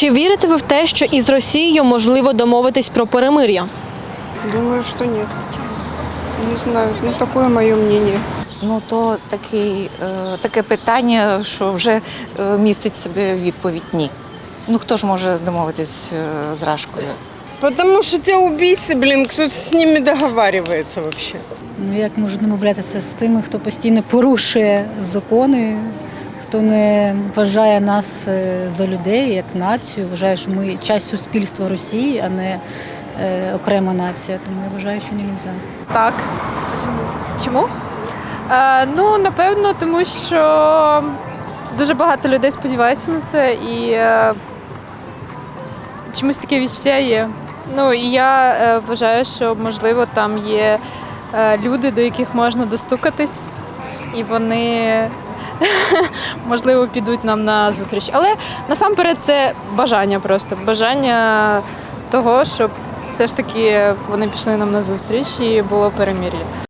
Чи вірите ви в те, що із Росією можливо домовитись про перемир'я? Думаю, что нет. Не знаю, ну такое мое мнение. Ну то такий, е, таке питання, що вже е, містить себе відповідь ні. Ну хто ж може домовитись е, з Рашкою? Потому что те убийцы, блин, кто с ними договаривается вообще. Ну як можу домовлятися з тими, хто постійно порушує закони, хто не вважає нас е, за людей як націю, вважає, що ми часть суспільства Росії, а не е, окрема нація. Тому я вважаю, що не можна. Так. Чому? Чому? Е, ну, напевно, тому що дуже багато людей сподіваються на це і е, чомусь таке відчуття є. Ну і я е, вважаю, що можливо там є е, люди, до яких можна достукатись, і вони можливо підуть нам на зустріч. Але насамперед це бажання просто бажання того, щоб все ж таки вони пішли нам на зустріч і було перемір'я.